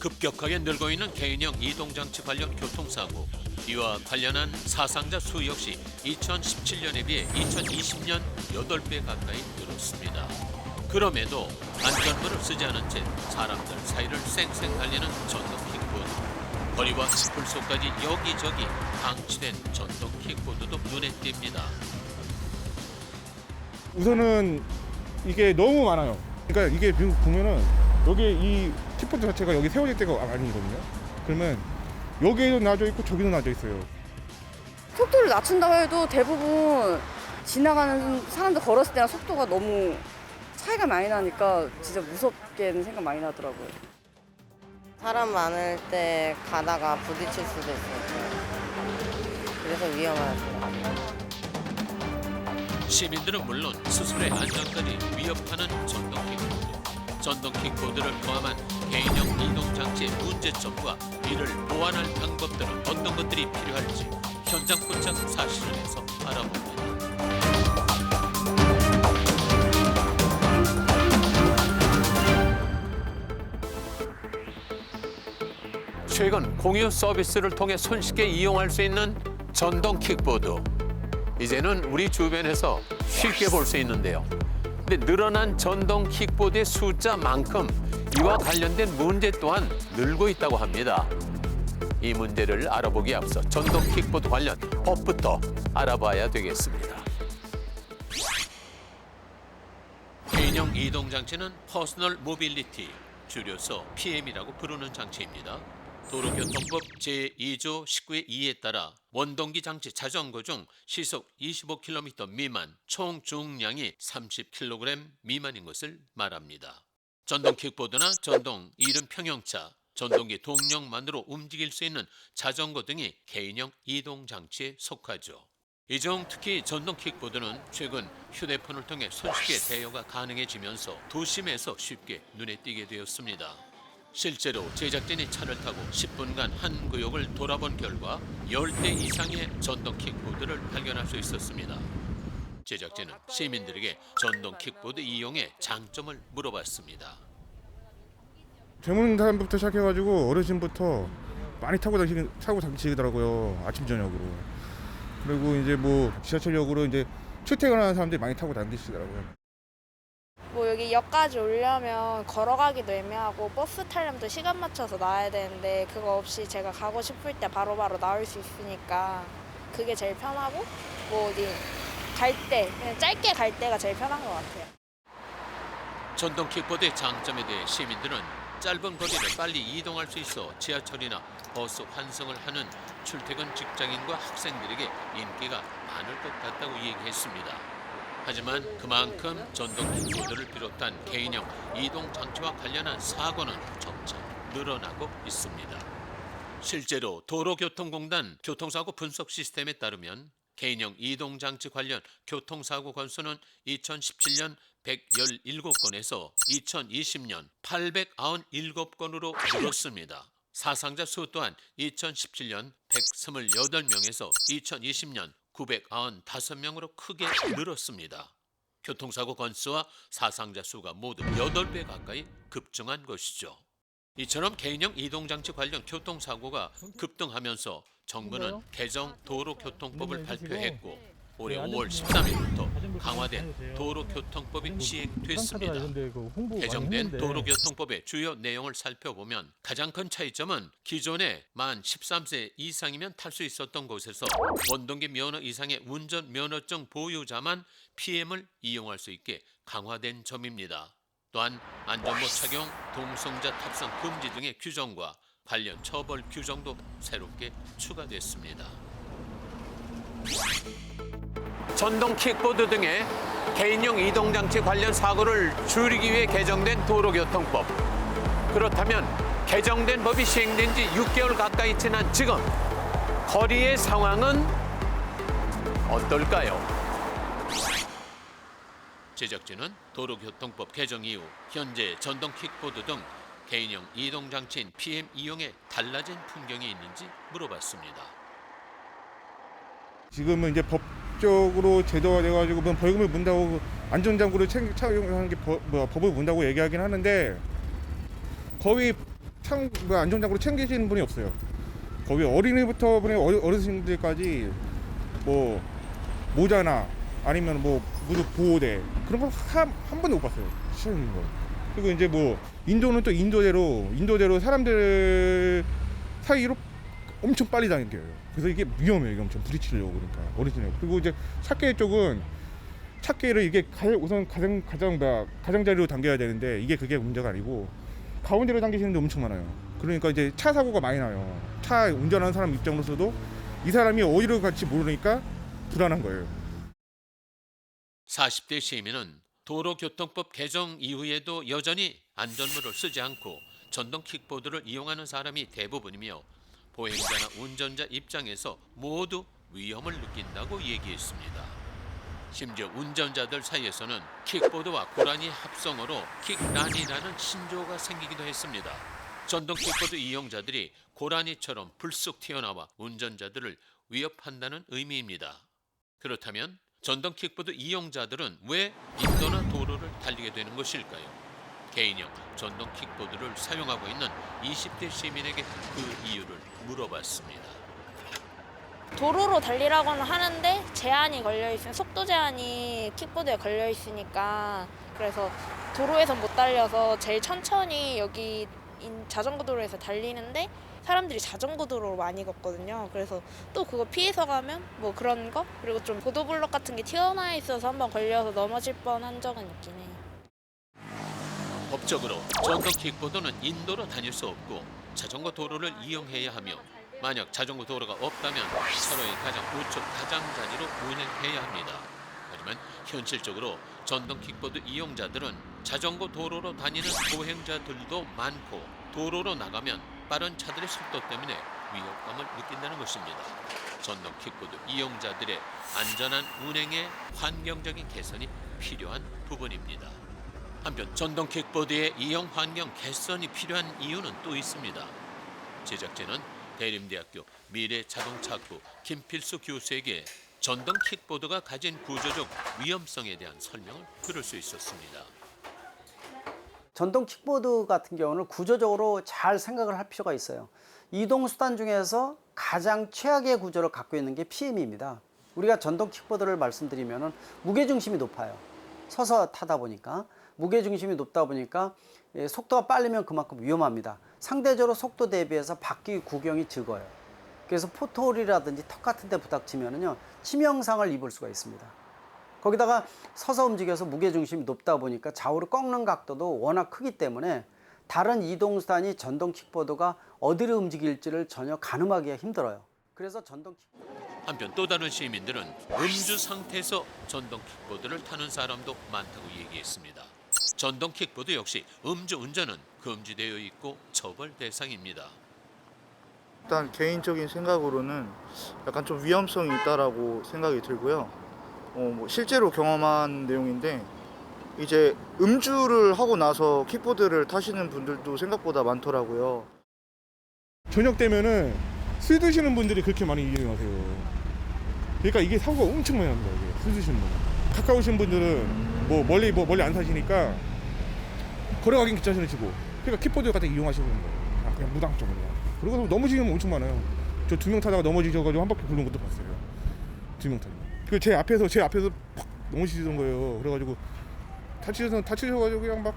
급격하게 늘고 있는 개인형 이동장치 관련 교통사고 이와 관련한 사상자 수 역시 2017년에 비해 2020년 8배 가까이 늘었습니다. 그럼에도 안전문을 쓰지 않은 채 사람들 사이를 쌩쌩 달리는 전동 킥보드 거리와 속까지 여기저기 방치된 전동 킥보드도 눈에 띕니다. 우선은 이게 너무 많아요. 그러니까 이게 보면은 여기 이 킥보드 자체가 여기 세워질 때가 아니거든요. 그러면 여기에도 놔져 있고 저기도 놔져 있어요. 속도를 낮춘다고 해도 대부분 지나가는 사람들 걸었을 때랑 속도가 너무 차이가 많이 나니까 진짜 무섭게는 생각 많이 나더라고요. 사람 많을 때 가다가 부딪힐 수도 있어요. 그래서 위험하죠. 시민들은 물론 스스로의 안전까지 위협하는 전동 킥보드. 전동 킥보드를 포함한 개인형 이동 장치의 문제점과 이를 보완할 방법들은 어떤 것들이 필요할지 현장 포착 사실에서 알아봅니다. 최근 공유 서비스를 통해 손쉽게 이용할 수 있는 전동 킥보드. 이제는 우리 주변에서 쉽게 볼 수 있는데요. 근데 늘어난 전동 킥보드의 숫자만큼 이와 관련된 문제 또한 늘고 있다고 합니다. 이 문제를 알아보기에 앞서 전동 킥보드 관련 법부터 알아봐야 되겠습니다. 개인형 이동 장치는 퍼스널 모빌리티, 줄여서 PM이라고 부르는 장치입니다. 도로교통법 제2조 19의 2에 따라 원동기 장치 자전거 중 시속 25km 미만, 총 중량이 30kg 미만인 것을 말합니다. 전동 킥보드나 전동 이륜 평형차, 전동기 동력만으로 움직일 수 있는 자전거 등이 개인형 이동 장치에 속하죠. 이 중 특히 전동 킥보드는 최근 휴대폰을 통해 손쉽게 대여가 가능해지면서 도심에서 쉽게 눈에 띄게 되었습니다. 실제로 제작진이 차를 타고 10분간 한 구역을 돌아본 결과 10대 이상의 전동 킥보드를 발견할 수 있었습니다. 제작진은 시민들에게 전동 킥보드 이용의 장점을 물어봤습니다. 젊은 사람부터 시작해가지고 어르신부터 많이 타고 다니시 타고 다니시더라고요. 아침 저녁으로. 그리고 이제 뭐 지하철역으로 이제 출퇴근하는 사람들이 많이 타고 다니시더라고요. 뭐 여기 역까지 오려면 걸어가기도 애매하고 버스 타려면 또 시간 맞춰서 나와야 되는데 그거 없이 제가 가고 싶을 때 바로바로 나올 수 있으니까 그게 제일 편하고 뭐 어디 갈 때 그냥 짧게 갈 때가 제일 편한 것 같아요. 전동 킥보드의 장점에 대해 시민들은 짧은 거리를 빨리 이동할 수 있어 지하철이나 버스 환승을 하는 출퇴근 직장인과 학생들에게 인기가 많을 것 같다고 얘기했습니다. 하지만 그만큼 전동 킥보드를 비롯한 개인형 이동 장치와 관련한 사고는 점차 늘어나고 있습니다. 실제로 도로교통공단 교통사고 분석 시스템에 따르면 개인형 이동 장치 관련 교통사고 건수는 2017년 117건에서 2020년 897건으로 늘었습니다. 사상자 수 또한 2017년 128명에서 2020년 995명으로 크게 늘었습니다. 교통사고 건수와 사상자 수가 모두 8배 가까이 급증한 것이죠. 이처럼 개인형 이동장치 관련 교통사고가 급등하면서 정부는 개정 도로교통법을 발표했고 올해 5월 13일부터 강화된 도로교통법이 시행됐습니다. 개정된 도로교통법의 주요 내용을 살펴보면 가장 큰 차이점은 기존에 만 13세 이상이면 탈 수 있었던 곳에서 원동기 면허 이상의 운전 면허증 보유자만 PM을 이용할 수 있게 강화된 점입니다. 또한 안전모 착용, 동성자 탑승 금지 등의 규정과 관련 처벌 규정도 새롭게 추가됐습니다. 전동 킥보드 등의 개인용 이동장치 관련 사고를 줄이기 위해 개정된 도로교통법. 그렇다면 개정된 법이 시행된 지 6개월 가까이 지난 지금 거리의 상황은 어떨까요? 제작진은 도로교통법 개정 이후 현재 전동 킥보드 등 개인형 이동장치인 PM 이용에 달라진 풍경이 있는지 물어봤습니다. 지금은 이제 법 적으로 제도가 돼가지고 뭐 벌금을 문다고 안전장구를 챙- 착용하는 게 법, 뭐 법을 문다고 얘기하긴 하는데 거의 창뭐 안전장구로 챙기시는 분이 없어요. 거기 어린이부터 어르신들까지 뭐 모자나 아니면 뭐 무드 보호대 그런 거한 한 번도 못 봤어요. 시키는 거. 그리고 이제 뭐 인도는 또 인도대로 인도대로 사람들 사이로 엄청 빨리 다녀요. 그래서 이게 위험해요. 이게 엄청 부딪히려고 그러니까 어르신이. 그리고 이제 차계 쪽은 차계를 이게 가, 우선 가장 가장 뭐야 가장자리로 당겨야 되는데 이게 그게 문제가 아니고 가운데로 당기시는 데 엄청 많아요. 그러니까 이제 차 사고가 많이 나요. 차 운전하는 사람 입장으로서도 이 사람이 어디로 갈지 모르니까 불안한 거예요. 40대 시민은 도로교통법 개정 이후에도 여전히 안전모를 쓰지 않고 전동 킥보드를 이용하는 사람이 대부분이며 보행자나 운전자 입장에서 모두 위험을 느낀다고 얘기했습니다. 심지어 운전자들 사이에서는 킥보드와 고라니 합성어로 킥란이라는 신조어가 생기기도 했습니다. 전동 킥보드 이용자들이 고라니처럼 불쑥 튀어나와 운전자들을 위협한다는 의미입니다. 그렇다면 전동 킥보드 이용자들은 왜 인도나 도로를 달리게 되는 것일까요? 개인형 전동 킥보드를 사용하고 있는 20대 시민에게 그 이유를 물어봤습니다. 도로로 달리라고는 하는데 제한이 걸려 있으면 속도 제한이 킥보드에 걸려 있으니까 그래서 도로에서 못 달려서 제일 천천히 여기 인- 자전거 도로에서 달리는데 사람들이 자전거 도로로 많이 걷거든요. 그래서 또 그거 피해서 가면 뭐 그런 거 그리고 좀 보도블럭 같은 게 튀어나와 있어서 한번 걸려서 넘어질 뻔한 적은 있긴 해요. 법적으로 전동 킥보드는 인도로 다닐 수 없고 자전거 도로를 이용해야 하며 만약 자전거 도로가 없다면 서로의 가장 우측 가장자리로 운행해야 합니다. 하지만 현실적으로 전동 킥보드 이용자들은 자전거 도로로 다니는 보행자들도 많고 도로로 나가면 빠른 차들의 속도 때문에 위협감을 느낀다는 것입니다. 전동 킥보드 이용자들의 안전한 운행에 환경적인 개선이 필요한 부분입니다. 한편 전동 킥보드의 이용 환경 개선이 필요한 이유는 또 있습니다. 제작진은 대림대학교 미래자동차학부 김필수 교수에게 전동 킥보드가 가진 구조적 위험성에 대한 설명을 들을 수 있었습니다. 전동 킥보드 같은 경우는 구조적으로 잘 생각을 할 필요가 있어요. 이동 수단 중에서 가장 최악의 구조를 갖고 있는 게 PM입니다. 우리가 전동 킥보드를 말씀드리면은 무게 중심이 높아요. 서서 타다 보니까 무게 중심이 높다 보니까 예, 속도가 빠르면 그만큼 위험합니다. 상대적으로 속도 대비해서 바퀴 구경이 적어요. 그래서 포토홀이라든지 턱 같은 데 부닥치면은요 치명상을 입을 수가 있습니다. 거기다가 서서 움직여서 무게 중심이 높다 보니까 좌우로 꺾는 각도도 워낙 크기 때문에 다른 이동 수단이 전동 킥보드가 어디로 움직일지를 전혀 가늠하기가 힘들어요. 그래서 전동 킥보드 한편 또 다른 시민들은 음주 상태에서 전동 킥보드를 타는 사람도 많다고 얘기했습니다. 전동 킥보드 역시 음주 운전은 금지되어 있고 처벌 대상입니다. 일단 개인적인 생각으로는 약간 좀 위험성이 있다라고 생각이 들고요. 어, 뭐 실제로 경험한 내용인데 이제 음주를 하고 나서 킥보드를 타시는 분들도 생각보다 많더라고요. 저녁 되면은 술 드시는 분들이 그렇게 많이 이용하세요. 그러니까 이게 사고가 엄청 많이 납니다. 이게 술 드시는 분. 가까우신 분들은 뭐 멀리 뭐 멀리 안 사시니까 걸어가긴 귀찮으시고 그러니까 킥보드 같은 거 이용하시는 거예요. 아, 그냥 무당적으로. 그리고 넘어지는 분 엄청 많아요. 저 두 명 타다가 넘어지셔가지고 한 바퀴 굴는 것도 봤어요. 두 명 타고. 그제 앞에서 제 앞에서 팍 넘어지시던 거예요. 그래가지고 다치셔서 다치셔가지고 그냥 막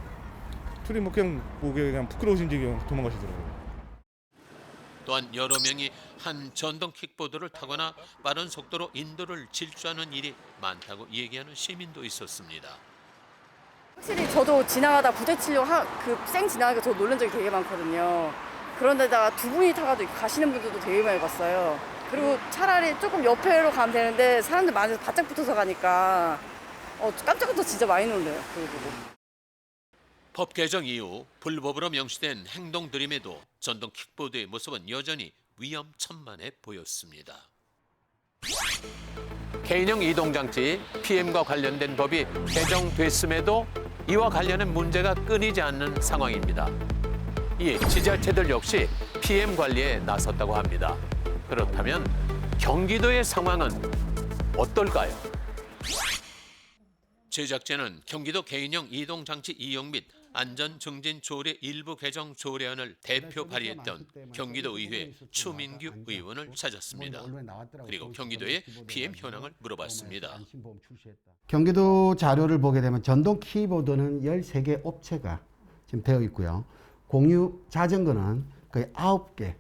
둘이 뭐 그냥 뭐 그냥 부끄러우신지 그냥 도망가시더라고요. 또한 여러 명이 한 전동 킥보드를 타거나 빠른 속도로 인도를 질주하는 일이 많다고 얘기하는 시민도 있었습니다. 확실히 저도 지나가다 부딪히려고 그쌩 지나가니까 저 놀란 적이 되게 많거든요. 그런데다가 두 분이 타가지고 가시는 분들도 되게 많이 봤어요. 그리고 차라리 조금 옆에로 가면 되는데 사람들 많아서 바짝 붙어서 가니까 어, 깜짝깜짝 진짜 많이 놀래요. 그거 보고. 법 개정 이후 불법으로 명시된 행동들임에도 전동 킥보드의 모습은 여전히 위험천만해 보였습니다. 개인형 이동장치 PM과 관련된 법이 개정됐음에도 이와 관련된 문제가 끊이지 않는 상황입니다. 이에 지자체들 역시 PM 관리에 나섰다고 합니다. 그렇다면 경기도의 상황은 어떨까요? 제작진은 경기도 개인형 이동장치 이용 및 안전 증진 조례 일부 개정 조례안을 대표 발의했던 경기도 의회 추민규 의원을 찾았습니다. 그리고 경기도의 PM 현황을 물어봤습니다. 경기도 자료를 보게 되면 전동 키보드는 13개 업체가 지금 되어 있고요. 공유 자전거는 거의 9개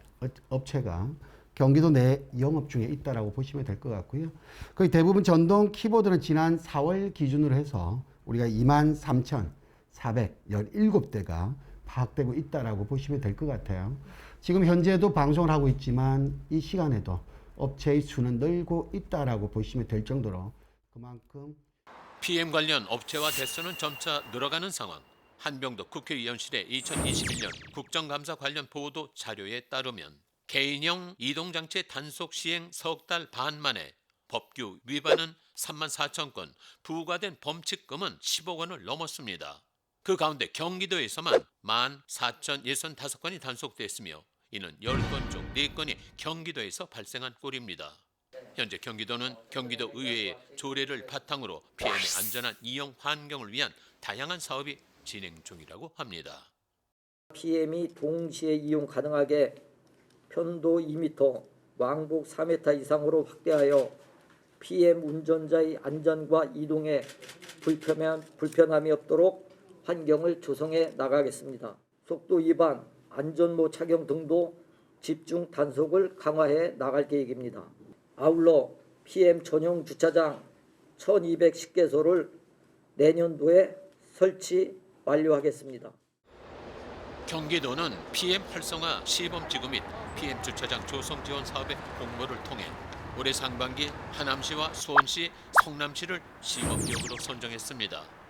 업체가 경기도 내 영업 중에 있다라고 보시면 될 것 같고요. 거의 대부분 전동 키보드는 지난 4월 기준으로 해서 우리가 2만 3,417대가 파악되고 있다라고 보시면 될 것 같아요. 지금 현재도 방송을 하고 있지만 이 시간에도 업체의 수는 늘고 있다라고 보시면 될 정도로 그만큼 PM 관련 업체와 대수는 점차 늘어가는 상황. 한병도 국회의원실의 2021년 국정감사 관련 보도 자료에 따르면 개인형 이동장치 단속 시행 석 달 반 만에 법규 위반은 3만 4천 건, 부과된 범칙금은 10억 원을 넘었습니다. 그 가운데 경기도에서만 1만 4천 65건이 단속됐으며 이는 10건 중 4건이 경기도에서 발생한 꼴입니다. 현재 경기도는 경기도 의회의 조례를 바탕으로 PM의 안전한 이용 환경을 위한 다양한 사업이 진행 중이라고 합니다. PM이 동시에 이용 가능하게 편도 2m, 왕복 4m 이상으로 확대하여 PM 운전자의 안전과 이동에 불편함, 불편함이 없도록 환경을 조성해 나가겠습니다. 속도 위반, 안전모 착용 등도 집중 단속을 강화해 나갈 계획입니다. 아울러 PM 전용 주차장 1210개소를 내년도에 설치 완료하겠습니다. 경기도는 PM 활성화 시범 지구 및 PM 주차장 조성 지원 사업의 공모를 통해 올해 상반기 하남시와 수원시, 성남시를 시범 지역으로 선정했습니다.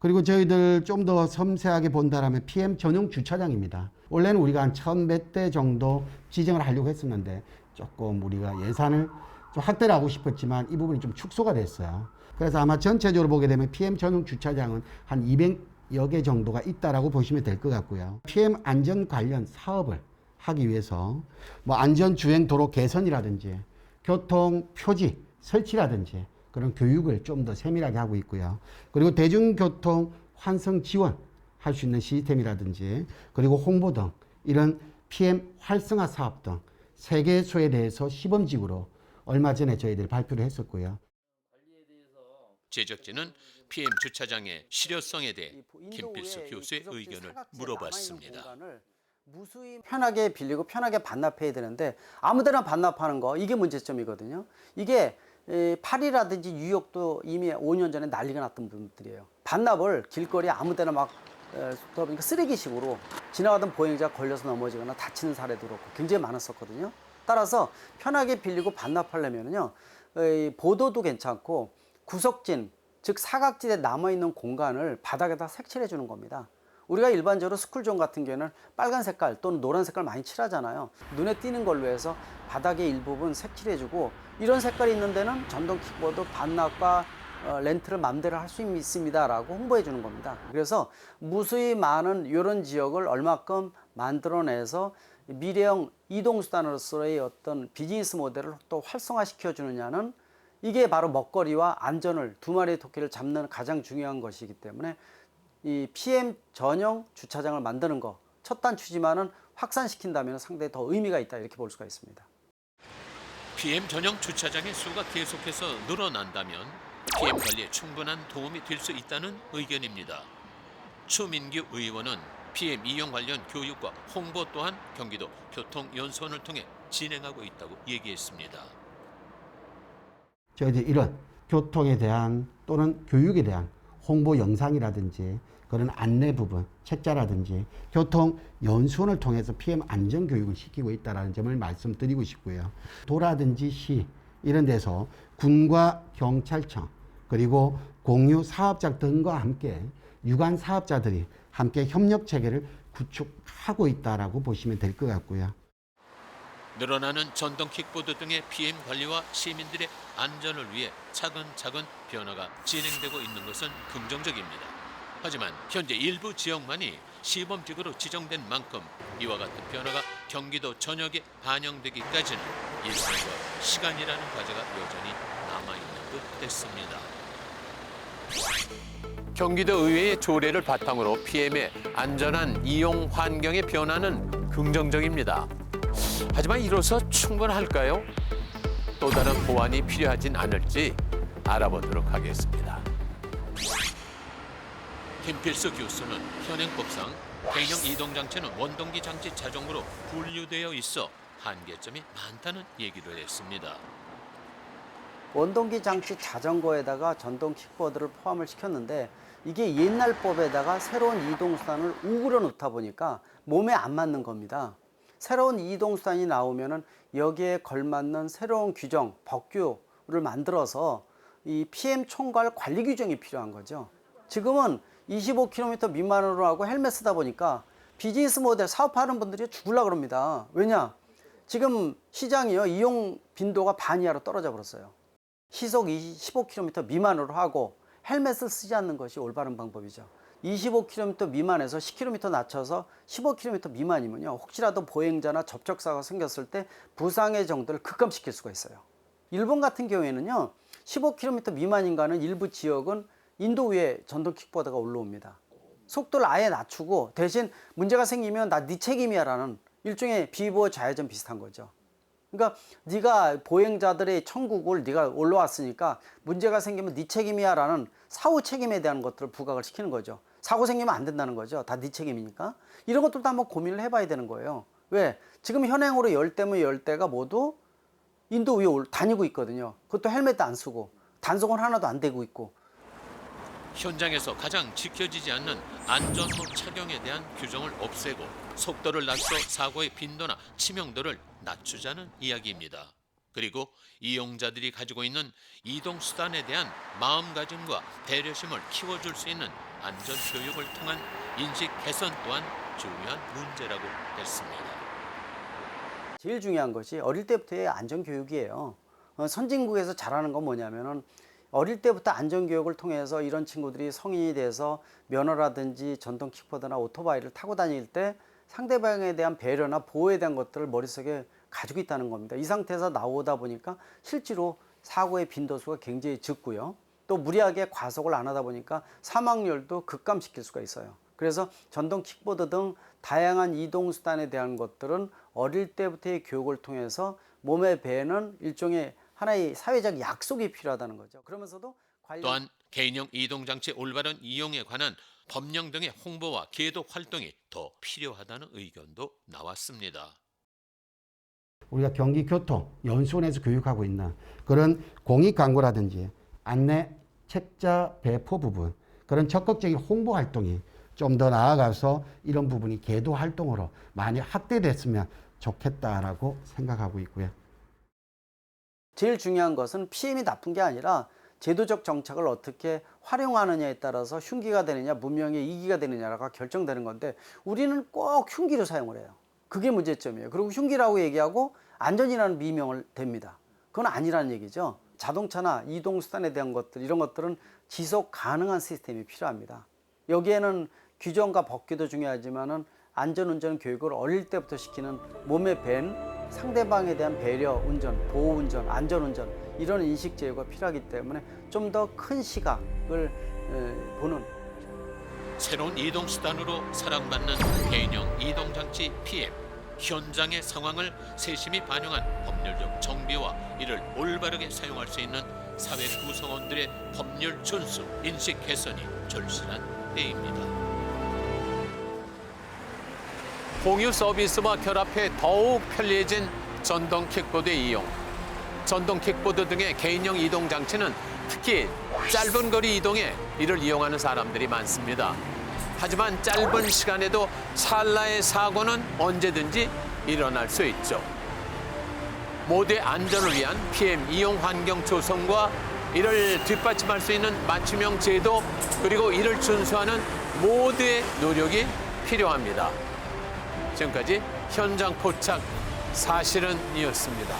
그리고 저희들 좀 더 섬세하게 본다라면 PM 전용 주차장입니다. 원래는 우리가 한 천 몇 대 정도 지정을 하려고 했었는데 조금 우리가 예산을 좀 확대를 하고 싶었지만 이 부분이 좀 축소가 됐어요. 그래서 아마 전체적으로 보게 되면 PM 전용 주차장은 한 200여 개 정도가 있다라고 보시면 될 것 같고요. PM 안전 관련 사업을 하기 위해서 뭐 안전 주행 도로 개선이라든지 교통 표지 설치라든지 그런 교육을 좀 더 세밀하게 하고 있고요. 그리고 대중교통 환승 지원 할 수 있는 시스템이라든지 그리고 홍보 등 이런 PM 활성화 사업 등세 개소에 대해서 시범직으로 얼마 전에 저희들이 발표를 했었고요. 제작진은 PM 주차장의 실효성에 대해 김필수 교수의 의견을 물어봤습니다. 무수히 편하게 빌리고 편하게 반납해야 되는데 아무데나 반납하는 거 이게 문제점이거든요. 이게 에, 파리라든지 뉴욕도 이미 5년 전에 난리가 났던 분들이에요. 반납을 길거리에 아무 데나 막 에, 쏟다 보니까 쓰레기식으로 지나가던 보행자 걸려서 넘어지거나 다치는 사례도 그렇고 굉장히 많았었거든요. 따라서 편하게 빌리고 반납하려면요 에, 보도도 괜찮고 구석진 즉 사각지대 남아 있는 공간을 바닥에다 색칠해 주는 겁니다. 우리가 일반적으로 스쿨존 같은 경우에는 빨간 색깔 또는 노란 색깔 많이 칠하잖아요. 눈에 띄는 걸로 해서 바닥의 일부분 색칠해주고 이런 색깔이 있는 데는 전동 킥보드 반납과 어, 렌트를 맘대로 할 수 있습니다 라고 홍보해 주는 겁니다. 그래서 무수히 많은 이런 지역을 얼마큼 만들어내서 미래형 이동수단으로서의 어떤 비즈니스 모델을 또 활성화시켜 주느냐는 이게 바로 먹거리와 안전을 두 마리의 토끼를 잡는 가장 중요한 것이기 때문에 이 PM 전용 주차장을 만드는 거 첫 단추지만은 확산시킨다면 상당히 더 의미가 있다 이렇게 볼 수가 있습니다. PM 전용 주차장의 수가 계속해서 늘어난다면 PM 관리에 충분한 도움이 될 수 있다는 의견입니다. 추민규 의원은 PM 이용 관련 교육과 홍보 또한 경기도 교통연수원을 통해 진행하고 있다고 얘기했습니다. 저희들이 이런 교통에 대한 또는 교육에 대한 홍보 영상이라든지 그런 안내 부분, 책자라든지 교통 연수원을 통해서 PM 안전 교육을 시키고 있다는 점을 말씀드리고 싶고요. 도라든지 시 이런 데서 군과 경찰청 그리고 공유 사업자 등과 함께 유관 사업자들이 함께 협력 체계를 구축하고 있다라고 보시면 될 것 같고요. 늘어나는 전동 킥보드 등의 PM 관리와 시민들의 안전을 위해 차근차근 변화가 진행되고 있는 것은 긍정적입니다. 하지만 현재 일부 지역만이 시범지구로 지정된 만큼 이와 같은 변화가 경기도 전역에 반영되기까지는 일상과 시간이라는 과제가 여전히 남아있는 듯 했습니다. 경기도 의회의 조례를 바탕으로 PM의 안전한 이용 환경의 변화는 긍정적입니다. 하지만 이로써 충분할까요? 또 다른 보완이 필요하진 않을지 알아보도록 하겠습니다. 김필수 교수는 현행법상 개형 이동 장치는 원동기 장치 자동으로 분류되어 있어 한계점이 많다는 얘기를 했습니다. 원동기 장치 자전거에다가 전동 킥보드를 포함을 시켰는데 이게 옛날 법에다가 새로운 이동수단을 우그려 놓다 보니까 몸에 안 맞는 겁니다. 새로운 이동수단이 나오면은 여기에 걸맞는 새로운 규정, 법규를 만들어서 이 PM 총괄 관리 규정이 필요한 거죠. 지금은 25km 미만으로 하고 헬멧 쓰다 보니까 비즈니스 모델 사업하는 분들이 죽을라 그럽니다. 왜냐? 지금 시장이요 이용 빈도가 반 이하로 떨어져 버렸어요. 시속 15km 미만으로 하고 헬멧을 쓰지 않는 것이 올바른 방법이죠. 25km 미만에서 10km 낮춰서 15km 미만이면요. 혹시라도 보행자나 접촉사가 생겼을 때 부상의 정도를 급감시킬 수가 있어요. 일본 같은 경우에는요. 15km 미만인가는 일부 지역은 인도 위에 전동 킥보드가 올라옵니다. 속도를 아예 낮추고 대신 문제가 생기면 나 네 책임이야라는 일종의 비보호 좌회전 비슷한 거죠. 그러니까 네가 보행자들의 천국을 네가 올라왔으니까 문제가 생기면 네 책임이야라는 사후 책임에 대한 것들을 부각을 시키는 거죠. 사고 생기면 안 된다는 거죠. 다 네 책임이니까. 이런 것들도 한번 고민을 해봐야 되는 거예요. 왜? 지금 현행으로 열 대면 열 대가 모두 인도 위에 올- 다니고 있거든요. 그것도 헬멧도 안 쓰고 단속은 하나도 안 되고 있고 현장에서 가장 지켜지지 않는 안전모 착용에 대한 규정을 없애고 속도를 낮춰 사고의 빈도나 치명도를 낮추자는 이야기입니다. 그리고 이용자들이 가지고 있는 이동 수단에 대한 마음가짐과 배려심을 키워줄 수 있는 안전 교육을 통한 인식 개선 또한 중요한 문제라고 했습니다. 제일 중요한 것이 어릴 때부터의 안전 교육이에요. 어, 선진국에서 잘하는 건 뭐냐면은 어릴 때부터 안전 교육을 통해서 이런 친구들이 성인이 돼서 면허라든지 전동 킥보드나 오토바이를 타고 다닐 때 상대방에 대한 배려나 보호에 대한 것들을 머릿속에 가지고 있다는 겁니다. 이 상태에서 나오다 보니까 실제로 사고의 빈도수가 굉장히 적고요. 또 무리하게 과속을 안 하다 보니까 사망률도 급감시킬 수가 있어요. 그래서 전동 킥보드 등 다양한 이동 수단에 대한 것들은 어릴 때부터의 교육을 통해서 몸에 배는 일종의 하나의 사회적 약속이 필요하다는 거죠. 그러면서도 관련 또한 개인형 이동장치 올바른 이용에 관한 법령 등의 홍보와 계도 활동이 더 필요하다는 의견도 나왔습니다. 우리가 경기교통 연수원에서 교육하고 있는 그런 공익 광고라든지 안내 책자 배포 부분 그런 적극적인 홍보 활동이 좀 더 나아가서 이런 부분이 계도 활동으로 많이 확대됐으면 좋겠다라고 생각하고 있고요. 제일 중요한 것은 PM이 나쁜 게 아니라 제도적 정책을 어떻게 활용하느냐에 따라서 흉기가 되느냐 문명의 이기가 되느냐가 결정되는 건데 우리는 꼭 흉기를 사용을 해요. 그게 문제점이에요. 그리고 흉기라고 얘기하고 안전이라는 미명을 댑니다. 그건 아니라는 얘기죠. 자동차나 이동수단에 대한 것들 이런 것들은 지속 가능한 시스템이 필요합니다. 여기에는 규정과 법규도 중요하지만은 안전운전 교육을 어릴 때부터 시키는 몸에 밴 상대방에 대한 배려 운전, 보호 운전, 안전 운전 이런 인식 제고가 필요하기 때문에 좀 더 큰 시각을 에, 보는 새로운 이동 수단으로 사랑받는 개인형 이동 장치 PM 현장의 상황을 세심히 반영한 법률적 정비와 이를 올바르게 사용할 수 있는 사회 구성원들의 법률 준수, 인식 개선이 절실한 때입니다. 공유 서비스와 결합해 더욱 편리해진 전동 킥보드 이용. 전동 킥보드 등의 개인형 이동 장치는 특히 짧은 거리 이동에 이를 이용하는 사람들이 많습니다. 하지만 짧은 시간에도 찰나의 사고는 언제든지 일어날 수 있죠. 모두의 안전을 위한 PM 이용 환경 조성과 이를 뒷받침할 수 있는 맞춤형 제도 그리고 이를 준수하는 모두의 노력이 필요합니다. 지금까지 현장 포착 사실은 이었습니다.